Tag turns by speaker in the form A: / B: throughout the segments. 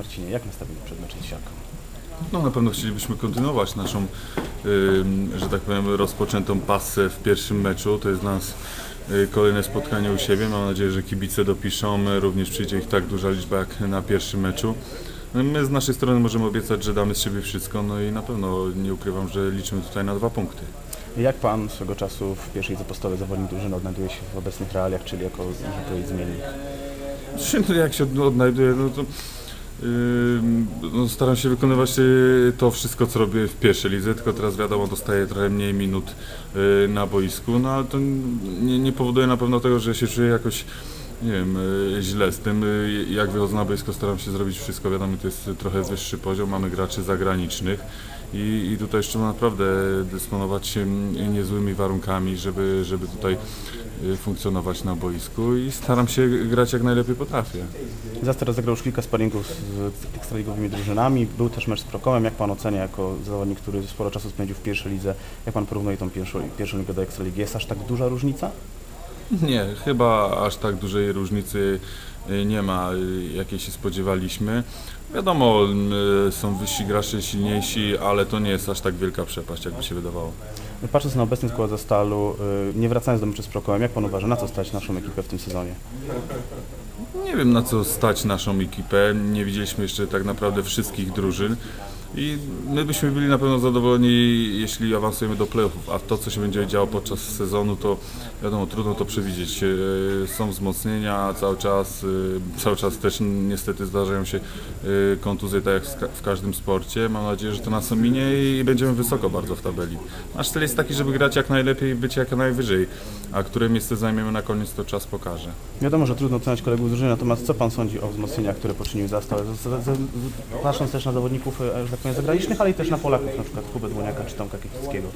A: Marcinie, jak nastawienie przed meczem z?
B: No na pewno chcielibyśmy kontynuować naszą, że tak powiem, rozpoczętą pasę w pierwszym meczu. To jest dla nas y, kolejne spotkanie u siebie. Mam nadzieję, że kibice dopiszą. Również przyjdzie ich tak duża liczba jak na pierwszym meczu. No, My z naszej strony możemy obiecać, że damy z siebie wszystko. No i na pewno nie ukrywam, że liczymy tutaj na dwa punkty.
A: Jak pan swego czasu w pierwszej zapostowej zawodnik drużyny odnajduje się w obecnych realiach, czyli jako, można powiedzieć, zmiennik?
B: Jak się od- odnajduję, no to no, staram się wykonywać y, to wszystko, co robię w pierwszej lidze, tylko teraz wiadomo, dostaję trochę mniej minut y, na boisku, no ale to nie, nie powoduje na pewno tego, że się czuję jakoś nie wiem, y, źle z tym. Y, Jak wychodzę na boisko, staram się zrobić wszystko. Wiadomo, to jest trochę wyższy poziom, mamy graczy zagranicznych i, i tutaj trzeba naprawdę dysponować ym, niezłymi warunkami, żeby, żeby tutaj y, funkcjonować na boisku i staram się grać jak najlepiej potrafię.
A: Zas teraz zagrał już kilka sparingów z ekstraligowymi drużynami, był też mecz z Prokomem. Jak pan ocenia jako zawodnik, który sporo czasu spędził w pierwszej lidze, jak pan porównuje tą pierwszą, pierwszą ligę do ekstraligi? Jest aż tak duża różnica?
B: Nie, chyba aż tak dużej różnicy y, nie ma, y, jakiej się spodziewaliśmy. Wiadomo, y, są wyżsi gracze, silniejsi, ale to nie jest aż tak wielka przepaść, jakby się wydawało.
A: Patrząc na obecny skład Zastalu, nie wracając do meczu z Prokomem, jak pan uważa, na co stać naszą ekipę w tym sezonie?
B: Nie wiem na co stać naszą ekipę. Nie widzieliśmy jeszcze tak naprawdę wszystkich drużyn. I my byśmy byli na pewno zadowoleni, jeśli awansujemy do playoffów, a to, co się będzie działo podczas sezonu, to wiadomo, trudno to przewidzieć. E, Są wzmocnienia cały czas, e, cały czas też niestety zdarzają się e, kontuzje, tak jak w ka- w każdym sporcie. Mam nadzieję, że to nas ominie i będziemy wysoko bardzo w tabeli. Nasz cel jest taki, żeby grać jak najlepiej i być jak najwyżej, a które miejsce zajmiemy na koniec, to czas pokaże.
A: Wiadomo, że trudno oceniać kolegów z drużyny, natomiast co pan sądzi o wzmocnieniach, które poczynił Zastal, patrząc też na zawodników, e, że tak powiem, zagranicznych, ale i też na Polaków, na przykład Kubę Dłoniaka czy Tomka Kiechickiego.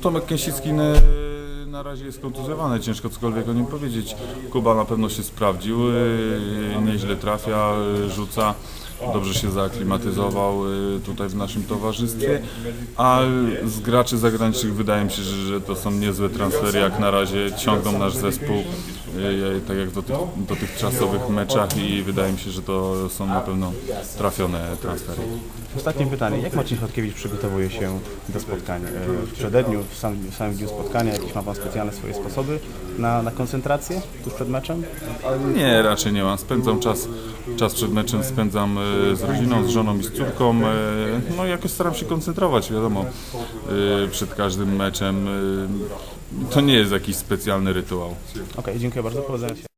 B: Tomek Kęsicki na, na razie jest kontuzjowany, ciężko cokolwiek o nim powiedzieć. Kuba na pewno się sprawdził, yy, nieźle trafia, rzuca, dobrze się zaaklimatyzował yy, tutaj w naszym towarzystwie, a z graczy zagranicznych wydaje mi się, że, to są niezłe transfery, jak na razie ciągną nasz zespół, tak jak w dotych, dotychczasowych meczach i wydaje mi się, że to są na pewno trafione transfery.
A: Ostatnie pytanie, jak Marcin Chodkiewicz przygotowuje się do spotkań? E, W przededniu, w samym, w samym dniu spotkania, jakieś ma pan specjalne swoje sposoby na, na koncentrację tuż przed meczem?
B: Nie, raczej nie mam. Spędzam czas, czas przed meczem, spędzam e, z rodziną, z żoną i z córką. e, No jakoś staram się koncentrować, wiadomo, e, przed każdym meczem. To nie jest jakiś specjalny rytuał.
A: Okej, dziękuję bardzo, powodzenia się.